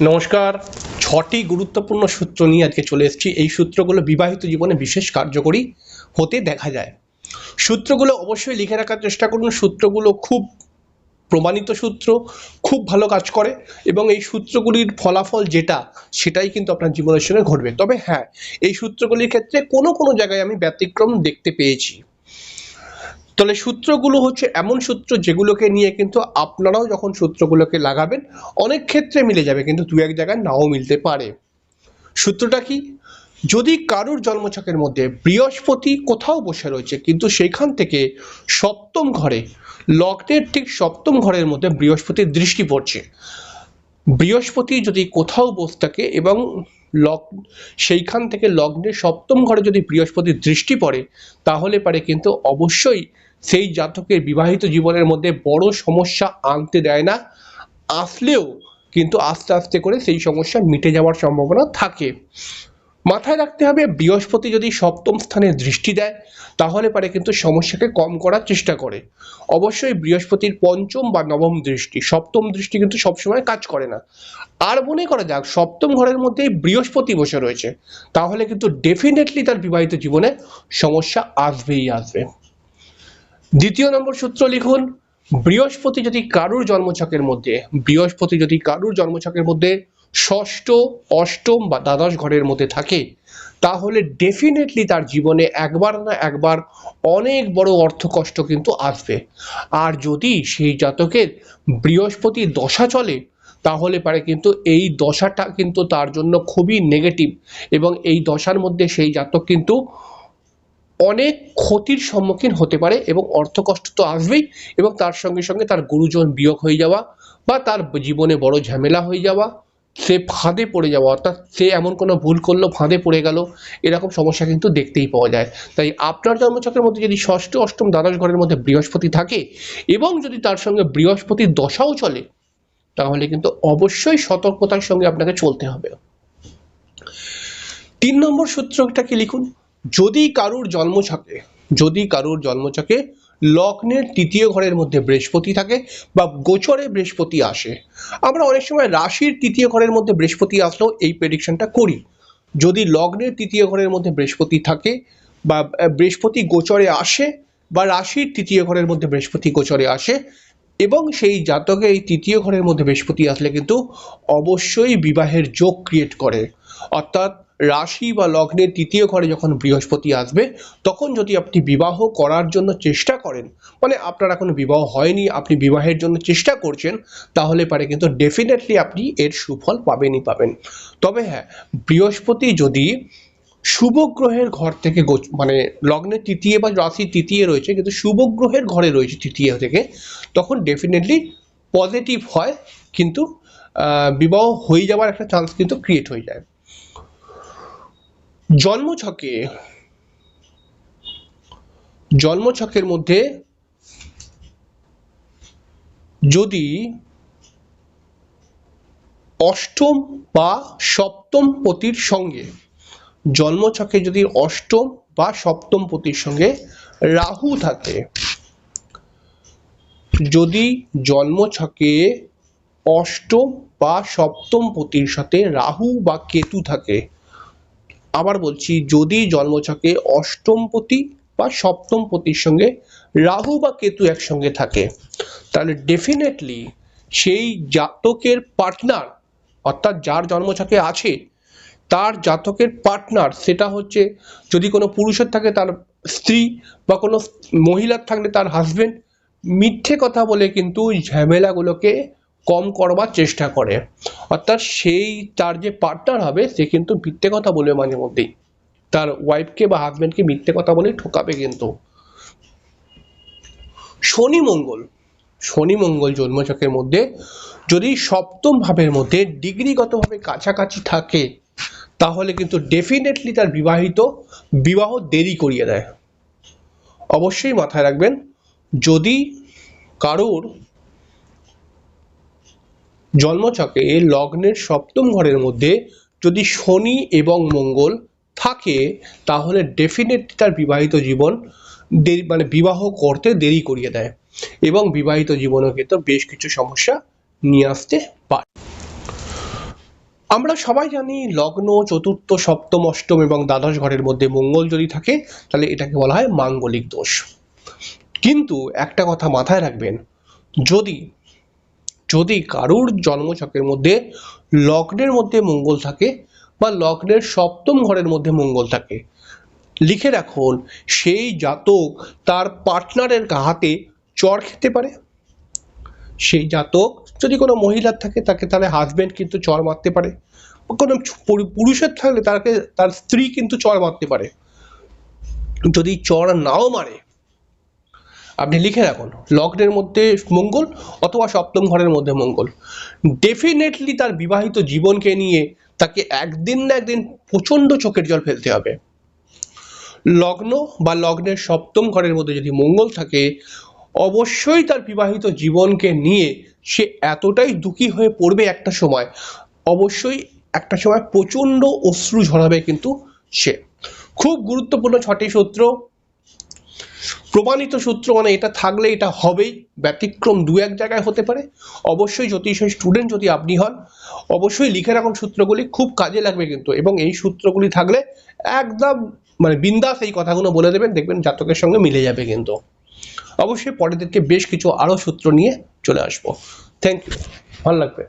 নমস্কার। ছটি গুরুত্বপূর্ণ সূত্র নিয়ে আজকে চলে এসেছি। এই সূত্রগুলো বিবাহিত জীবনে বিশেষ কার্যকরী হতে দেখা যায়। সূত্রগুলো অবশ্যই লিখে রাখার চেষ্টা করুন। সূত্রগুলো খুব প্রমাণিত সূত্র, খুব ভালো কাজ করে এবং এই সূত্রগুলির ফলাফল যেটা, সেটাই কিন্তু আপনার জীবনের সঙ্গে ঘটবে। তবে হ্যাঁ এই সূত্রগুলির ক্ষেত্রে কোনো কোনো জায়গায় আমি ব্যতিক্রম দেখতে পেয়েছি। তাহলে সূত্রগুলো হচ্ছে এমন সূত্র যেগুলোকে নিয়ে কিন্তু আপনারাও যখন সূত্রগুলোকে লাগাবেন, অনেক ক্ষেত্রে মিলে যাবে, কিন্তু দু এক জায়গায় নাও মিলতে পারে। সূত্রটা কি? যদি কারুর জন্মছকের মধ্যে বৃহস্পতি কোথাও বসে রয়েছে, কিন্তু সেখান থেকে সপ্তম ঘরে, লগ্নের ঠিক সপ্তম ঘরের মধ্যে বৃহস্পতির দৃষ্টি পড়ছে। বৃহস্পতি যদি কোথাও বসে থাকে এবং লগ, সেইখান থেকে লগ্নের সপ্তম ঘরে যদি বৃহস্পতির দৃষ্টি পড়ে, তাহলে পারে কিন্তু অবশ্যই সেই জাতকের বিবাহিত জীবনের মধ্যে বড় সমস্যা আনতে দেয় না। আসলেও কিন্তু আস্তে আস্তে করে সেই সমস্যা মিটে যাওয়ার সম্ভাবনা থাকে। মাথায় রাখতে হবে, বৃহস্পতি যদি সপ্তম স্থানে দৃষ্টি দেয়, তাহলে পারে কিন্তু সমস্যাকে কম করার চেষ্টা করে। অবশ্যই বৃহস্পতির পঞ্চম বা নবম দৃষ্টি, সপ্তম দৃষ্টি কিন্তু সবসময় কাজ করে না। আর মনে করা যাক, সপ্তম ঘরের মধ্যেই বৃহস্পতি বসে রয়েছে, তাহলে কিন্তু ডেফিনেটলি তার বিবাহিত জীবনে সমস্যা আসবেই আসবে। দ্বিতীয় নম্বর সূত্র লিখুন, বৃহস্পতি যদি কারুর জন্মছকের মধ্যে, বৃহস্পতি যদি কারুর জন্মছকের মধ্যে ষষ্ঠ, অষ্টম বা দ্বাদশ ঘরের মধ্যে থাকে, তাহলে ডেফিনেটলি তার জীবনে একবার না একবার অনেক বড় অর্থ কষ্ট কিন্তু আসবে। আর যদি সেই জাতকের বৃহস্পতি দশা চলে, তাহলে পারে কিন্তু এই দশাটা কিন্তু তার জন্য খুবই নেগেটিভ এবং এই দশার মধ্যে সেই জাতক কিন্তু অনেক ক্ষতির সম্মুখীন হতে পারে এবং অর্থকষ্ট তো আসবেই এবং তার সঙ্গে সঙ্গে তার গুরুজন বিয়োগ হয়ে যাওয়া বা তার জীবনে বড় ঝামেলা হয়ে যাওয়া, সে ফাঁদে পড়ে যাওয়া, অর্থাৎ সে এমন কোনো ভুল করল, ফাঁদে পড়ে গেল, এরকম সমস্যা কিন্তু দেখতেই পাওয়া যায়। তাই আপনার জন্মচক্রের মধ্যে যদি ষষ্ঠ, অষ্টম দ্বাদশ ঘরের মধ্যে বৃহস্পতি থাকে এবং যদি তার সঙ্গে বৃহস্পতির দশাও চলে, তাহলে কিন্তু অবশ্যই সতর্কতার সঙ্গে আপনাকে চলতে হবে। তিন নম্বর সূত্রটা কি লিখুন? যদি কারুর জন্মছকে যদি কারুর জন্মছকে লগ্নের তৃতীয় ঘরের মধ্যে বৃহস্পতি থাকে বা গোচরে বৃহস্পতি আসে। আমরা অনেক সময় রাশির তৃতীয় ঘরের মধ্যে বৃহস্পতি আসলেও এই প্রেডিকশনটা করি। যদি লগ্নের তৃতীয় ঘরের মধ্যে বৃহস্পতি থাকে বা বৃহস্পতি গোচরে আসে বা রাশির তৃতীয় ঘরের মধ্যে বৃহস্পতি গোচরে আসে এবং সেই জাতকে এই তৃতীয় ঘরের মধ্যে বৃহস্পতি আসলে কিন্তু অবশ্যই বিবাহের যোগ ক্রিয়েট করে। অর্থাৎ রাশি বা লগ্নের তৃতীয় ঘরে যখন বৃহস্পতি আসবে, তখন যদি আপনি বিবাহ করার জন্য চেষ্টা করেন মানে আপনার এখনও বিবাহ হয়নি, আপনি বিবাহের জন্য চেষ্টা করছেন, তাহলে পারে কিন্তু ডেফিনেটলি আপনি এর সুফল পাবেনই পাবেন। তবে হ্যাঁ বৃহস্পতি যদি শুভ গ্রহের ঘর থেকে মানে লগ্নের তৃতীয় বা রাশি তৃতীয় রয়েছে, কিন্তু শুভ গ্রহের ঘরে রয়েছে তৃতীয় থেকে, তখন ডেফিনেটলি পজিটিভ হয়, কিন্তু বিবাহ হয়ে যাওয়ার একটা চান্স কিন্তু ক্রিয়েট হয়ে যায়। জন্মছকে, জন্মছকের মধ্যে যদি অষ্টম বা সপ্তম পতির সঙ্গে, জন্মছকে যদি অষ্টম বা সপ্তম পতির সঙ্গে রাহু থাকে, যদি জন্মছকে অষ্টম বা সপ্তম পতির সাথে রাহু বা কেতু থাকে আবার বলছি, যদি জন্মছকে অষ্টম পতি বা সপ্তম পতির সঙ্গে, রাহু বা কেতু একসঙ্গে থাকে, তাহলে ডেফিনেটলি সেই জাতকের পার্টনার অর্থাৎ যার জন্মছকে আছে, তার জাতকের পার্টনার সেটা হচ্ছে যদি কোনো পুরুষের থাকে তার স্ত্রী বা কোনো মহিলার থাকলে তার হাজবেন্ড মিথ্যে কথা বলে কিন্তু ঝামেলাগুলোকে কম করবার চেষ্টা করে। অর্থাৎ সেই, তার যে পার্টনার হবে, সে কিন্তু মিথ্যে কথা বলবে মাঝে মধ্যেই। তার ওয়াইফকে বা হাজবেন্ডকে মিথ্যে কথা বলে ঠকাবে কিন্তু। শনি মঙ্গল। শনি মঙ্গল জন্মচকের মধ্যে যদি সপ্তম ভাবের মধ্যে ডিগ্রিগতভাবে কাছাকাছি থাকে, তাহলে কিন্তু ডেফিনেটলি তার বিবাহিত বিবাহ দেরি করিয়ে দেয়। অবশ্যই মাথায় রাখবেন, যদি কারোর জন্মছকে লগ্নের সপ্তম ঘরের মধ্যে। যদি শনি এবং মঙ্গল থাকে, তাহলে ডেফিনেটলি তার বিবাহিত জীবন দেরি মানে বিবাহ করতে দেরি করিয়ে দেয় এবং বিবাহিত জীবনেও কিন্তু বেশ কিছু সমস্যা নিয়ে আসতে পারে। আমরা সবাই জানি লগ্ন, চতুর্থ, সপ্তম, অষ্টম এবং দ্বাদশ ঘরের মধ্যে মঙ্গল যদি থাকে, তাহলে এটাকে বলা হয় মাঙ্গলিক দোষ। কিন্তু একটা কথা মাথায় রাখবেন, যদি যদি কারুর জন্মছকের মধ্যে লগ্নের মধ্যে মঙ্গল থাকে বা লগ্নের সপ্তম ঘরের মধ্যে মঙ্গল থাকে, লিখে রাখুন, সেই জাতক তার পার্টনারের হাতে চর খেতে পারে। সেই জাতক যদি কোনো মহিলার থাকে, তাকে তাহলে হাজব্যান্ড কিন্তু চর মারতে পারে। কোনো পুরুষের থাকলে তাকে, তার স্ত্রী কিন্তু চর মারতে পারে। যদি চর নাও মারে আপনি লিখে রাখুন। লগ্নের মধ্যে মঙ্গল অথবা সপ্তম ঘরের মধ্যে মঙ্গল। ডেফিনেটলি তার বিবাহিত জীবনকে নিয়ে তাকে একদিন না একদিন প্রচণ্ড চোখের জল ফেলতে হবে। লগ্ন বা লগ্নের সপ্তম ঘরের মধ্যে যদি মঙ্গল থাকে, অবশ্যই তার বিবাহিত জীবনকে নিয়ে সে এতটাই দুঃখী হয়ে পড়বে একটা সময়। অবশ্যই একটা সময় প্রচণ্ড অশ্রু ঝরাবে কিন্তু সে। খুব গুরুত্বপূর্ণ ছটি সূত্র। প্রমাণিত সূত্র মানে এটা থাকলে এটা হবেই, ব্যতিক্রম দু এক জায়গায় হতে পারে। অবশ্যই জ্যোতিষের স্টুডেন্ট যদি আপনি হন, অবশ্যই লিখে রাখুন সূত্রগুলি, খুব কাজে লাগবে কিন্তু। এবং এই সূত্রগুলি থাকলে একদম মানে বিন্দাস এই কথাগুলো বলে দেবেন, দেখবেন জাতকের সঙ্গে মিলে যাবে কিন্তু। অবশ্যই পরের দিনকে বেশ কিছু আরও সূত্র নিয়ে চলে আসব। থ্যাংক ইউ ভালো লাগবে।